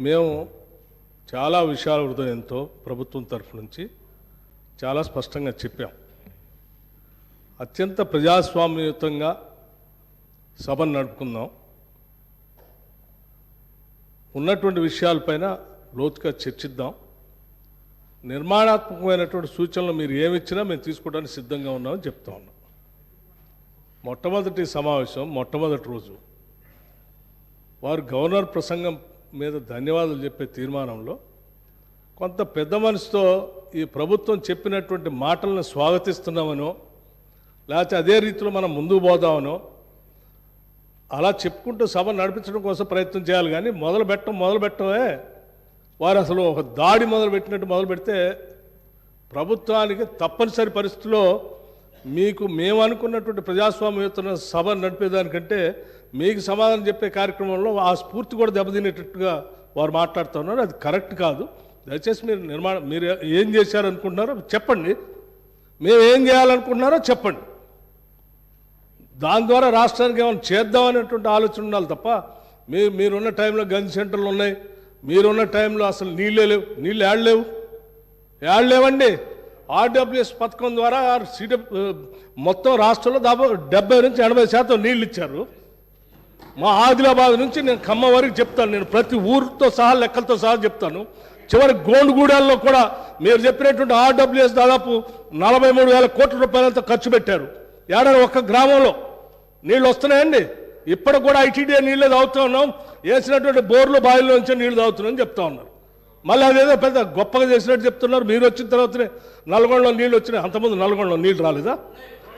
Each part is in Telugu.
మేము చాలా విషయాల హృదయంతో ప్రభుత్వం తరఫు నుంచి చాలా స్పష్టంగా చెప్పాం. అత్యంత ప్రజాస్వామ్యయుతంగా సభను నడుపుకుందాం. ఉన్నటువంటి విషయాలపైన లోతుగా చర్చిద్దాం. నిర్మాణాత్మకమైనటువంటి సూచనలు మీరు ఏమిచ్చినా మేము తీసుకోవడానికి సిద్ధంగా ఉన్నామని చెప్తా ఉన్నాం. మొట్టమొదటి సమావేశం మొట్టమొదటి రోజు. వారు గవర్నర్ ప్రసంగం మీద ధన్యవాదాలు చెప్పే తీర్మానంలో కొంత పెద్ద మనసుతో ఈ ప్రభుత్వం చెప్పినటువంటి మాటలను స్వాగతిస్తున్నామనో లేకపోతే అదే రీతిలో మనం ముందుకు పోదామనో అలా చెప్పుకుంటూ సభ నడిపించడం కోసం ప్రయత్నం చేయాలి. కానీ మొదలు పెట్టడం మొదలు పెట్టమే వారు అసలు ఒక దాడి మొదలు పెట్టినట్టు మొదలు పెడితే ప్రభుత్వానికి తప్పనిసరి పరిస్థితిలో మీకు మేము అనుకున్నటువంటి ప్రజాస్వామ్యయుత సభ నడిపేదానికంటే మీకు సమాధానం చెప్పే కార్యక్రమంలో ఆ స్ఫూర్తి కూడా దెబ్బతినేటట్టుగా వారు మాట్లాడుతున్నారు అది కరెక్ట్ కాదు. దయచేసి మీరు నిర్మాణం మీరు ఏం చేశారనుకుంటున్నారో చెప్పండి. మేము ఏం చేయాలనుకుంటున్నారో చెప్పండి. దాని ద్వారా రాష్ట్రానికి ఏమైనా చేద్దామనేటువంటి ఆలోచన ఉండాలి తప్ప మీరు మీరున్న టైంలో గన్ సెంటర్లు ఉన్నాయి. మీరున్న టైంలో అసలు నీళ్ళే లేవు. నీళ్ళు ఏడలేవు ఏడలేవండి ఆర్డబ్ల్యూఎస్ పథకం ద్వారా సిడ మొత్తం రాష్ట్రంలో దాదాపు డెబ్బై నుంచి ఎనభై శాతం నీళ్ళు ఇచ్చారు. మా ఆదిలాబాద్ నుంచి నేను ఖమ్మం వరకు చెప్తాను. నేను ప్రతి ఊరితో సహా లెక్కలతో సహా చెప్తాను. చివరి గోండుగూడెల్లో కూడా మీరు చెప్పినటువంటి ఆర్డబ్ల్యూఎస్ దాదాపు నలభై మూడు వేల కోట్ల రూపాయలతో ఖర్చు పెట్టారు. ఏడాది ఒక్క గ్రామంలో నీళ్ళు వస్తున్నాయండి. ఇప్పటికి కూడా ఐటీడీ నీళ్ళే తాగుతూ ఉన్నాం. వేసినటువంటి బోర్లు బావిల్లో నుంచి నీళ్ళు తాగుతున్నాం చెప్తా ఉన్నారు. మళ్ళీ అదేదో పెద్ద గొప్పగా చేసినట్టు చెప్తున్నారు. మీరు వచ్చిన తర్వాతనే నల్గొండలో నీళ్ళు వచ్చినాయి. అంతకుముందు నల్గొండలో నీళ్ళు రాలేదా?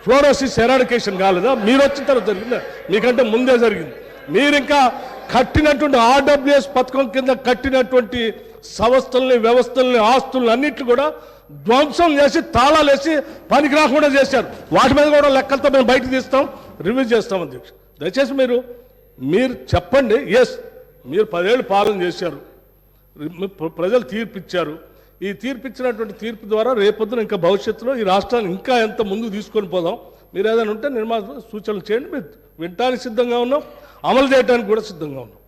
ఫ్లోరోసిస్ ఎరాడికేషన్ కాలేదా? మీరు వచ్చిన తర్వాత జరిగిందా? మీకంటే ముందే జరిగింది. మీరు ఇంకా కట్టినటువంటి ఆర్డబ్ల్యూఎస్ పథకం కింద కట్టినటువంటి సంస్థల్ని వ్యవస్థల్ని ఆస్తుల్ని అన్నిట్లు కూడా ధ్వంసం చేసి తాళాలు వేసి పనికి రాకుండా చేశారు. వాటి మీద కూడా లెక్కలతో మేము బయటకు తీస్తాం రివ్యూ చేస్తాం అధ్యక్ష. దయచేసి మీరు మీరు చెప్పండి. ఎస్ మీరు పదేళ్ళు పాలన చేశారు. ప్రజలు తీర్పిచ్చారు. ఈ తీర్పిచ్చినటువంటి తీర్పు ద్వారా రేపొద్దున ఇంకా భవిష్యత్తులో ఈ రాష్ట్రాన్ని ఇంకా ఎంత ముందుకు తీసుకొని పోదాం. మీరు ఏదైనా ఉంటే నిర్మాణ సూచనలు చేయండి. మీరు వినటానికి సిద్ధంగా ఉన్నాం. అమలు చేయడానికి కూడా సిద్ధంగా ఉన్నాం.